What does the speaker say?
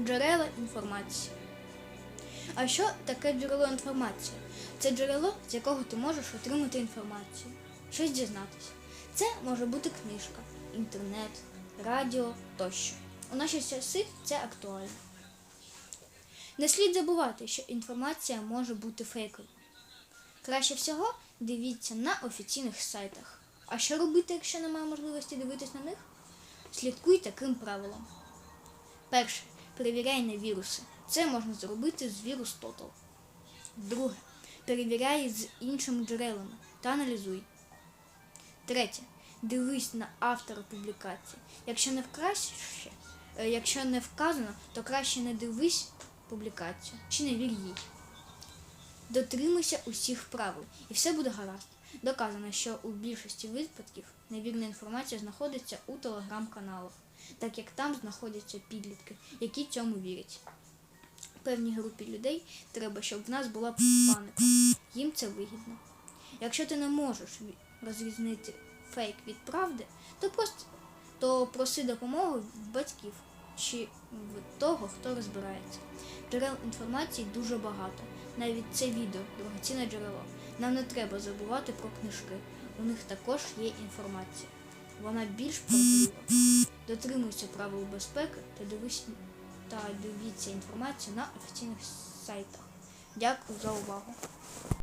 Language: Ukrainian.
Джерела інформації. А що таке джерело інформації? Це джерело, з якого ти можеш отримати інформацію, щось дізнатися. Це може бути книжка, інтернет, радіо тощо. У наші часи це актуально. Не слід забувати, що інформація може бути фейковою. Краще всього дивіться на офіційних сайтах. А що робити, якщо немає можливості дивитись на них? Слідкуй таким правилам. Перше. Перевіряй на віруси. Це можна зробити з вірус Total. Друге. Перевіряй з іншими джерелами та аналізуй. Третє. Дивись на автора публікації. Якщо не вкраще, е, якщо не вказано, то краще не дивись публікацію чи не вір їй. Дотримуйся усіх правил, і все буде гаразд. Доказано, що у більшості випадків невірна інформація знаходиться у телеграм-каналах, так як там знаходяться підлітки, які цьому вірять. Певній групі людей треба, щоб в нас була паніка. Їм це вигідно. Якщо ти не можеш розрізнити фейк від правди, то просто то проси допомогу в батьків чи в того, хто розбирається. Джерел інформації дуже багато. Навіть це відео дорогоцінне джерело. Нам не треба забувати про книжки. У них також є інформація. Вона більш правдива. Дотримуйся правил безпеки та дивись та дивіться інформацію на офіційних сайтах. Дякую за увагу.